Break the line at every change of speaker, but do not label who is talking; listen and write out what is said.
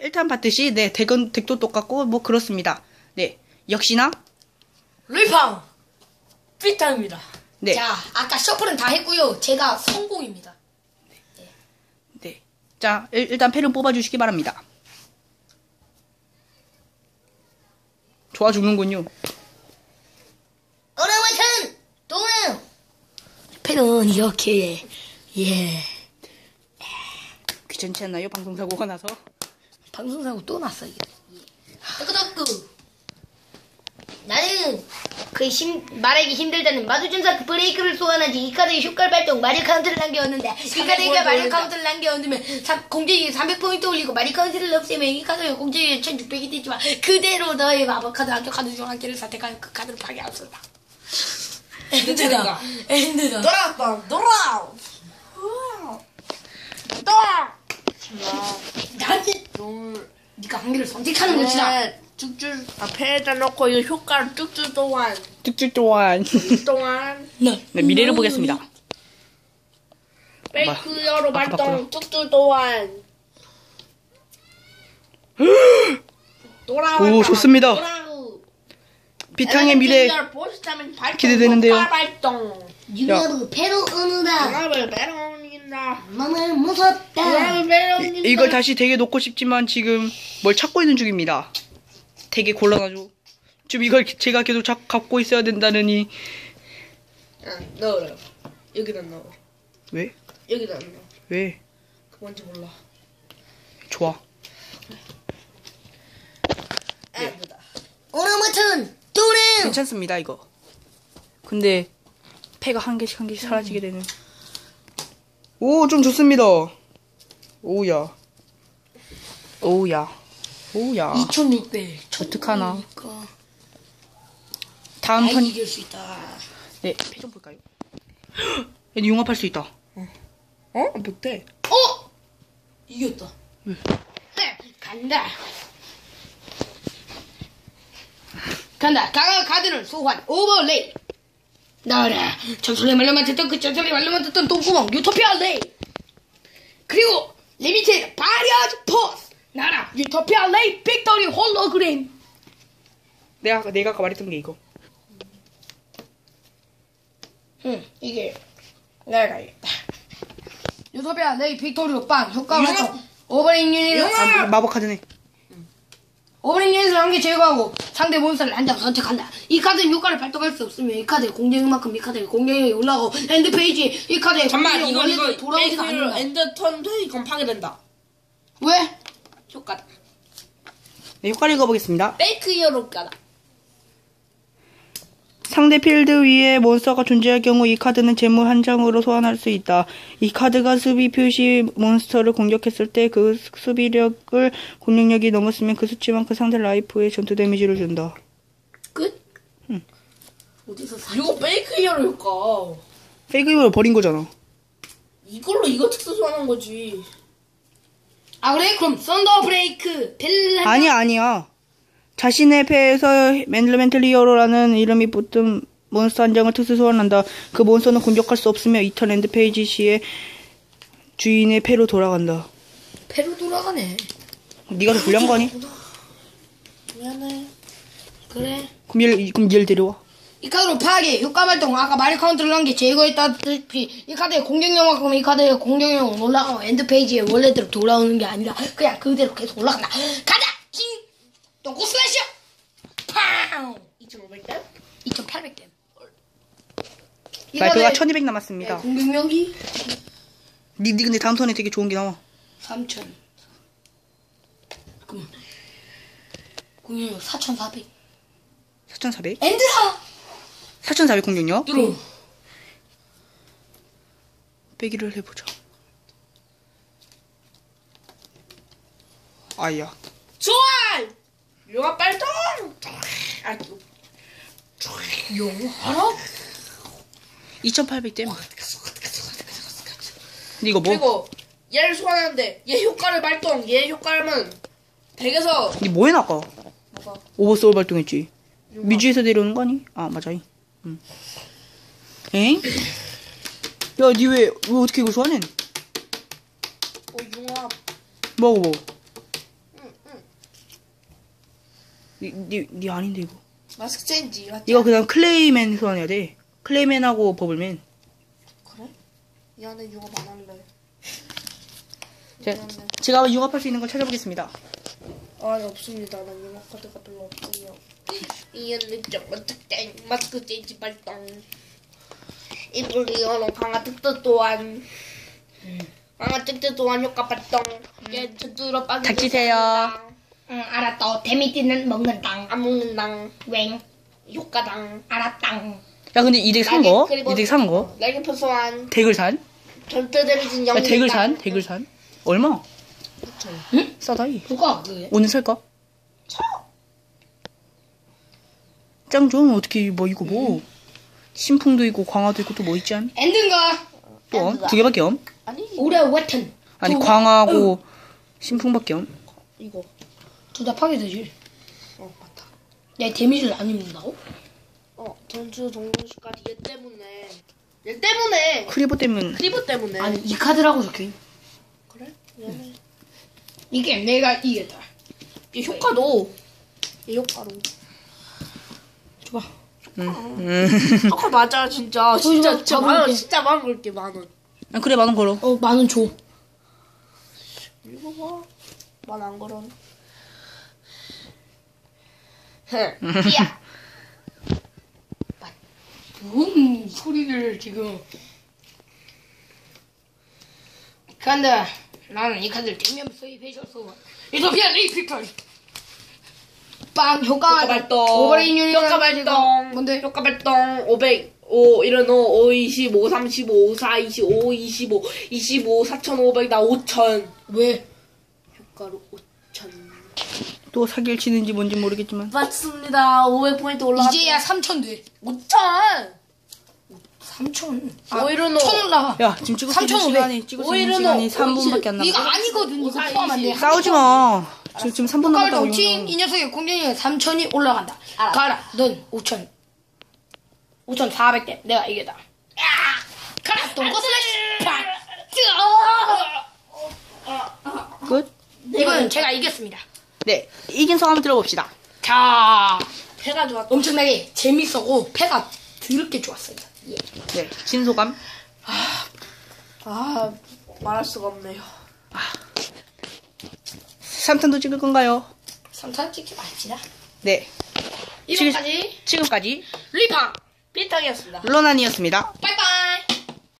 일단, 봤듯이, 네, 덱은, 덱도 똑같고, 뭐, 그렇습니다. 네. 역시나,
루이팡 피타입니다.
네.
자, 아까 셔플은 다 했고요. 제가 성공입니다.
네. 자, 일, 일단 패를 뽑아주시기 바랍니다. 좋아 죽는군요.
어려워튼 또는 패는 이렇게 예
귀찮지 않나요? 방송사고가 나서?
방송사고 또 났어 이게. 뜨끄뜨끄. 나는 그 심, 말하기 힘들다는 마두준사 브레이크를 소환하지 이 카드의 효과를 발동 마리 카운트를 남겨왔는데 이 카드가 마리 카운트를 남겨왔으면 공격이 300포인트 올리고 마리 카운트를 없애면 이 카드의 공격이 1600이 되지만 그대로 너의 마법 카드 한쪽 카드 중 한 개를 선택하면 그 카드를 파괴할 수 있다 엔드다 엔드다
돌아왔다 돌아. 돌아.
네가 한 개를 선택하는 것이다
네, 쭉쭉 앞에다 놓고 이 효과를 쭉쭉 동안
쭉쭉 또한.
동안
네, 미래를 보겠습니다.
페이크 여로
아까
발동 쭉쭉 동안 돌아왔다.
오, 좋습니다.
돌아오.
비탕의 미래. 기대되는데요.
발동.
유나브 패로 오는다
돌아을 배 롱인다.
너무 무섭다
배롱인다.
이걸 다시 덱에 놓고 싶지만 지금 뭘 찾고 있는 중입니다. 덱에 곤란하죠. 지금 이걸 제가 계속 잡, 갖고 있어야 된다느니.
아, 넣어라. 여기다 넣어.
왜?
여기다 넣어.
왜?
그 뭔지 몰라.
좋아.
앱다.
오라마튼 또는
괜찮습니다, 이거. 근데, 패가 한 개씩 한 개씩 사라지게 되는. 오, 좀 좋습니다. 오우야. 오우야. 오우야.
2600
어떡하나.
그러니까
다음
아
턴,
이길 수 있다
네, 패좀 볼까요? 얘 융합할 수 있다.
어? 못해.
어? 이겼다
왜?
네, 간다 간다 강한 카드를 소환 오버레이 나와라. 전설의 말로만 듣던 그 전설의 말로만 듣던 똥구멍 유토피아 레이. 그리고 리미티드 바리아즈 포스. 나라 유토피아 레이 빅토리 홀로그램.
내가, 내가 아까 말했던 게 이거.
응 이게 내가 가야겠다. 유토피아 레이 빅토리로 빵 효과! 발동 오버레이 유닛을
아, 마법 카드네.
오버링 유닛을 한개 제거하고 상대 몬스터를 한 장 선택한다. 이 카드는 효과를 발동할 수 없으면 이 카드의 공격만큼 이 카드의 공격력이 올라가고 엔드 페이지 이 카드의
잠만
공격력이
이거 이거
돌아오지가 않는다.
엔더 턴도 이건 파괴된다.
왜?
효과다.
네, 효과를 읽어보겠습니다.
페이크 히어로가다.
상대 필드 위에 몬스터가 존재할 경우 이 카드는 재물 한 장으로 소환할 수 있다. 이 카드가 수비 표시 몬스터를 공격했을 때 그 수비력을 공격력이 넘었으면 그 수치만큼 상대 라이프에 전투 데미지를 준다.
끝? 어디서 사?
이거 페이크 히어로 효과.
페이크 이걸 버린 거잖아.
이걸로 이거 특수 소환한 거지.
아 그래? 그럼 썬더 브레이크 벨라
아니야, 아니야. 자신의 패에서 멘틀멘틀 히어로라는 이름이 붙은 몬스터 한 장을 특수 소환한다. 그 몬스터는 공격할 수 없으며 이턴 엔드 페이지 시에 주인의 패로 돌아간다.
배로 돌아가네.
네가 더 불리한 거 아니?
미안해.
그래.
그럼 얘를, 그럼 얘를 데려와.
이 카드로 파괴, 효과 발동, 아까 마리 카운트를 한 게 제거했다시피 이 카드의 공격력만큼 이 카드의 공격력은 올라가고 엔드 페이지에 원래대로 돌아오는 게 아니라 그냥 그대로 계속 올라간다. 가자! 징! 똥꼬 슬래셔! 팡!
2,500대?
2800댐.
라이프가 1200 남았습니다.
공격력이
니, 니 근데 다음 턴에 되게 좋은 게 나와.
3000. 그럼 공격력 4400.
4400?
엔드다!
4400 공격력?
들어.
빼기를 해보자. 아야.
소환! 용화 발동! 아,
용하라?
2800 댐. 근데 이거 뭐?
그리고 얘를 소환하는데 얘 효과를 발동. 얘 효과를 덱에서
니 뭐해 나가?
뭐가?
오버소울 발동했지. 미주에서 내려오는 거 아니? 아 맞아. 응. 엥? 야, 니 왜, 왜 어떻게 이거 소환해?
어, 융합.
뭐하고 뭐? 니, 니, 니 아닌데 이거.
마스크 체인지 맞지?
이거 그냥 클레이맨 소환해야 돼. 클레이맨하고 버블맨.
그래? 이 안에 융합 안 할래.
자, 제가 융합할 수 있는 걸 찾아보겠습니다.
아, 네, 없습니다. 난 융합 카드가 별로 없군요. 이 안에 좀 어떻게 마스크 체인지 발동. 이불 이어놓은 강화 특도 또한 강화 특도 또한 효과 발동. 얘 저들어 빠지.
닥치세요.
응, 알았다. 데미지는 먹는 땅.
안 먹는당.
웽.
효과당.
알았당.
야, 근데 이득 산 거?
그리고-
이득 산 거?
날개 표소환.
대글산?
전투 데미지는
야,
영.
대글산? 대글산? 얼마?
응?
싸다이.
누가 그래?
오늘 살까? 짱 좀, 어떻게, 뭐, 이거 뭐. 신풍도 있고, 광화도 있고, 또 뭐 있지 않?
엔든가?
또, 두 개밖에 없?
아니
올해 웨튼.
아니,
두-
광화하고, 신풍밖에 없?
이거.
둘 다 파괴되지.
어 맞다.
내 데미지를 안 입는다고?
어 전투 동료시까지 얘 때문에. 얘 때문에.
크리버 때문.
크리브 때문에.
아니, 이 카드라고 적혀있
그래? 얘네.
이게 내가 이겼다.
얘 효과도. 얘 효과로.
줘봐.
효과 맞아 진짜. 진짜
이거
진짜
봐볼게.
만 원. 진짜 만원 걸게 만 원.
아, 그래, 만 원 걸어.
어, 만 원 줘.
이거 봐. 만 안 걸어.
야. 뭔 소리를 지금. 근데 나는 이 카드를 대면 수입해줬어. 이소피아 레이피컬. 빵 효과
발동.
오버레인
효과 발동.
뭔데?
효과 발동. 500. 5, 이런 5, 5, 25, 35, 4, 25, 25, 25, 4,500, 나 5,000.
왜?
효과로 5,000.
또 사기를 치는지 뭔지 모르겠지만.
맞습니다. 500포인트 올라갔
이제야 3천 돼.
5,000!
3천.
오히려 너-
천 올라가.
야, 지금 찍을 수 있는
3,500.
시간이, 찍을 수 있는
너-
시간이 3분밖에 안
이거
남았어.
아니거든. 이거 포함 안 돼.
싸우지 마. 지금, 지금 3분 남았다고.
까발동 칭!
이거.
이 녀석의 공격력은 3천이 올라간다.
알았어.
가라. 넌 5천. 5,400대. 내가 이겼다. 야! 가라. 똥꼬 슬래시! 팍! 뜨어!
끝?
이거는 제가 이겼습니다.
네. 이긴 소감 들어봅시다.
자,
패가 좋았다.
엄청나게 재밌었고 패가 드럽게 좋았어요. 예.
네. 진 소감.
아, 말할 수가 없네요.
3탄도 찍을 건가요?
3탄 찍지 말지라.
네.
이번까지
지금까지
리팡 비탕이었습니다.
로난이었습니다.
빠이빠이!